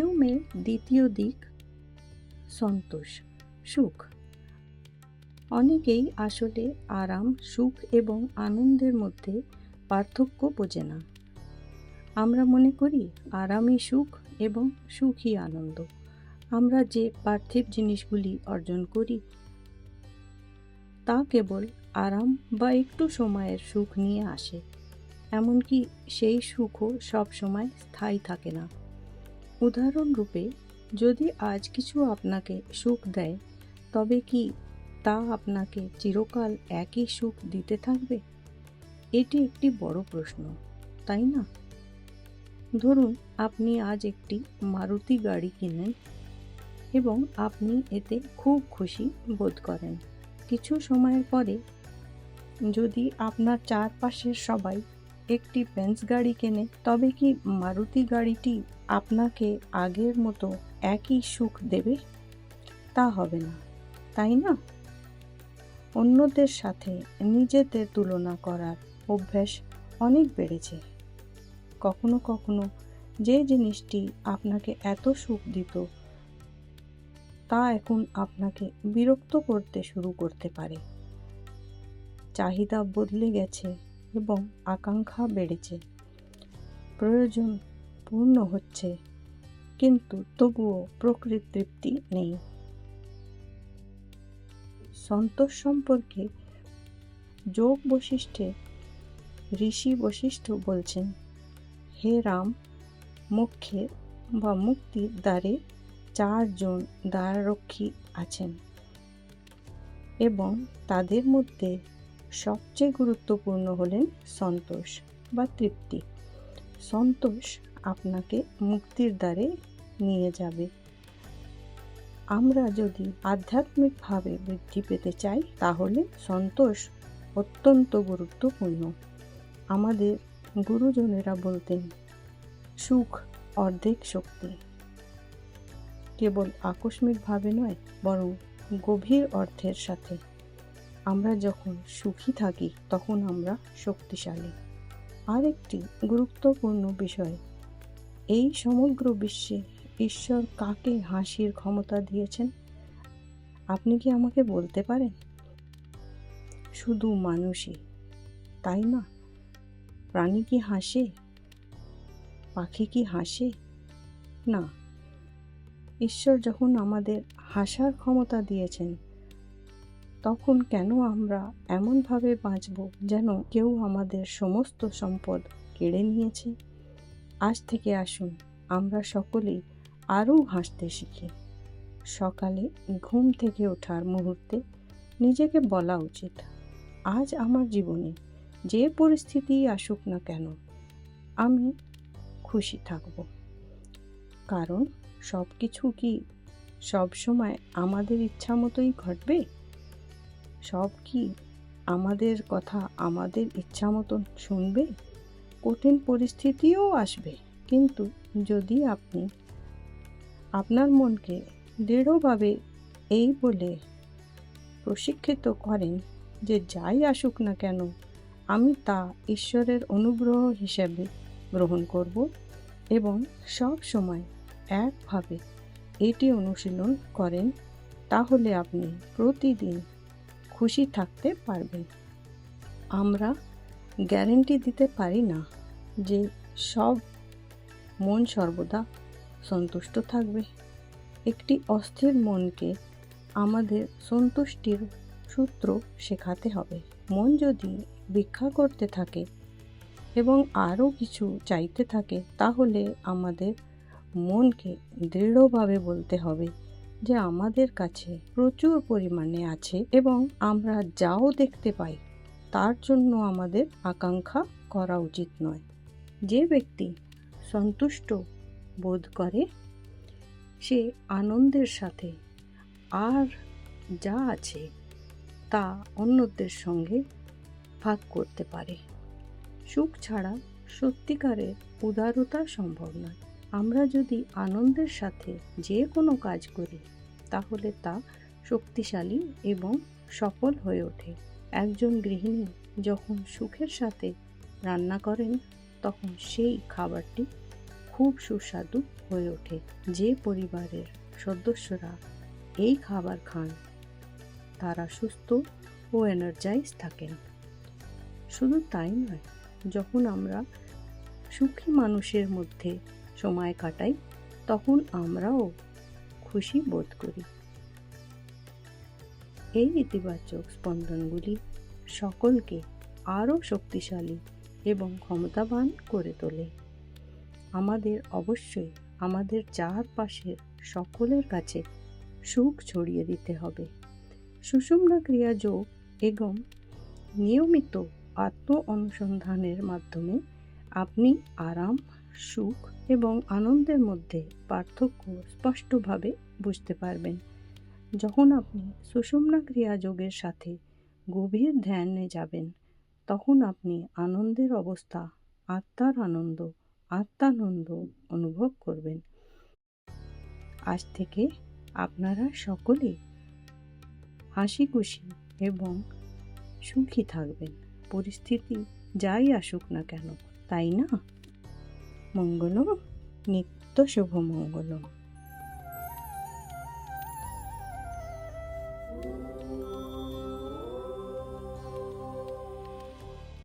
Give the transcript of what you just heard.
পারফিউমের দ্বিতীয় দিক, সন্তোষ, সুখ। অনেকেই আসলে আরাম, সুখ এবং আনন্দের মধ্যে পার্থক্য বোঝে না। আমরা মনে করি আরামই সুখ এবং সুখই আনন্দ। আমরা যে পার্থিব জিনিসগুলি অর্জন করি, তা কেবল আরাম বা একটু সময়ের সুখ নিয়ে আসে। এমনকি সেই সুখও সব সময় স্থায়ী থাকে না। উদাহরণরূপে, যদি আজ কিছু আপনাকে সুখ দেয়, তবে কি তা আপনাকে চিরকাল একই সুখ দিতে থাকবে? এটি একটি বড় প্রশ্ন, তাই না? ধরুন, আপনি আজ একটি মারুতি গাড়ি কিনেন এবং আপনি এতে খুব খুশি বোধ করেন। কিছু সময়ের পরে যদি আপনার চারপাশের সবাই একটি বেঞ্চ গাড়ি কেনে, তবে কি মারুতি গাড়িটি আপনাকে আগের মতো একই সুখ দেবে? তা হবে না, তাই না? অন্যদের সাথে নিজেদের তুলনা করার অভ্যাস অনেক বেড়েছে। কখনো কখনো যে জিনিসটি আপনাকে এত সুখ দিত, তা এখন আপনাকে বিরক্ত করতে শুরু করতে পারে। চাহিদা বদলে গেছে। এবং আকাঙ্ক্ষা বেড়েছে। প্রয়োজন পূর্ণ হচ্ছে, কিন্তু তবুও প্রকৃত তৃপ্তি নেই। সন্তোষ সম্পর্কে যোগ বৈশিষ্ট্যে ঋষি বৈশিষ্ট্য বলছেন, হে রাম মুখ্যে বা মুক্তির দ্বারে চারজন দ্বাররক্ষী আছেন এবং তাদের মধ্যে সবচেয়ে গুরুত্বপূর্ণ হলেন সন্তোষ বা তৃপ্তি। সন্তোষ আপনাকে মুক্তির দ্বারে নিয়ে যাবে। আমরা যদি আধ্যাত্মিকভাবে বৃদ্ধি পেতে চাই, তাহলে সন্তোষ অত্যন্ত গুরুত্বপূর্ণ। আমাদের গুরুজনেরা বলতেন, সুখ অর্ধেক শক্তি। কেবল আকস্মিকভাবে নয়, বরং গভীর অর্থের সাথে। আমরা যখন সুখী থাকি, তখন আমরা শক্তিশালী। আরেকটি গুরুত্বপূর্ণ বিষয়, এই সমগ্র বিশ্বে ঈশ্বর কাকে হাসির ক্ষমতা দিয়েছেন? আপনি কি আমাকে বলতে পারেন? শুধু মানুষই, তাই না? প্রাণী কি হাসে? পাখি কি হাসে? না। ঈশ্বর যখন আমাদের হাসার ক্ষমতা দিয়েছেন তখন কেন আমরা এমনভাবে বাঁচব যেন কেউ আমাদের সমস্ত সম্পদ কেড়ে নিয়েছে? আজ থেকে আসুন, আমরা সকলেই আরও হাসতে শিখি। সকালে ঘুম থেকে ওঠার মুহূর্তে নিজেকে বলা উচিত, আজ আমার জীবনে যে পরিস্থিতি আসুক না কেন, আমি খুশি থাকব। কারণ সব কিছু কি সব সময় আমাদের ইচ্ছা মতোই ঘটবে? সব কি আমাদের কথা আমাদের ইচ্ছা মতন শুনবে? কঠিন পরিস্থিতিও আসবে। কিন্তু যদি আপনি আপনার মনকে দৃঢ়ভাবে এই বলে প্রশিক্ষিত করেন যে যাই আসুক না কেন, আমি তা ঈশ্বরের অনুগ্রহ হিসেবে গ্রহণ করব এবং সব সময় একভাবে এটি অনুশীলন করেন, তাহলে আপনি প্রতিদিন খুশি থাকতে পারবেন। আমরা গ্যারেন্টি দিতে পারি না যে সব মন সর্বদা সন্তুষ্ট থাকবে। একটি অস্থির মনকে আমাদের সন্তুষ্টির সূত্র শেখাতে হবে। মন যদি ভিক্ষা করতে থাকে এবং আরও কিছু চাইতে থাকে, তাহলে আমাদের মনকে দৃঢ়ভাবে বলতে হবে যে আমাদের কাছে প্রচুর পরিমাণে আছে এবং আমরা যাও দেখতে পাই, তার জন্য আমাদের আকাঙ্ক্ষা করা উচিত নয়। যে ব্যক্তি সন্তুষ্ট বোধ করে, সে আনন্দের সাথে আর যা আছে তা অন্যদের সঙ্গে ভাগ করতে পারে। সুখ ছাড়া সত্যিকারের উদারতা সম্ভব নয়। আমরা যদি আনন্দের সাথে যে কোনো কাজ করি, তাহলে তা শক্তিশালী এবং সফল হয়ে ওঠে। একজন গৃহিণী যখন সুখের সাথে রান্না করেন, তখন সেই খাবারটি খুব সুস্বাদু হয়ে ওঠে। যে পরিবারের সদস্যরা এই খাবার খান, তারা সুস্থ ও এনার্জাইজ থাকেন। শুধু তাই নয়, যখন আমরা সুখী মানুষের মধ্যে সময় কাটাই, তখন আমরাও খুশি বোধ করি। এই ইতিবাচক স্পন্দনগুলি সকলকে আরও শক্তিশালী এবং ক্ষমতাবান করে তোলে। আমাদের অবশ্যই আমাদের চারপাশের সকলের কাছে সুখ ছড়িয়ে দিতে হবে। সুষুম্না ক্রিয়া যোগ এবং নিয়মিত আত্ম অনুসন্ধানের মাধ্যমে আপনি আরাম, সুখ এবং আনন্দের মধ্যে পার্থক্য স্পষ্টভাবে বুঝতে পারবেন। যখন আপনি সুষুম্না ক্রিয়া যোগের সাথে গভীর ধ্যানে যাবেন, তখন আপনি আনন্দের অবস্থা, আত্মার আনন্দ, আত্মানন্দ অনুভব করবেন। আজ থেকে আপনারা সকলে হাসি খুশি এবং সুখী থাকবেন। পরিস্থিতি যাই আসুক না কেন, তাই না? মঙ্গলম নিত্য শুভ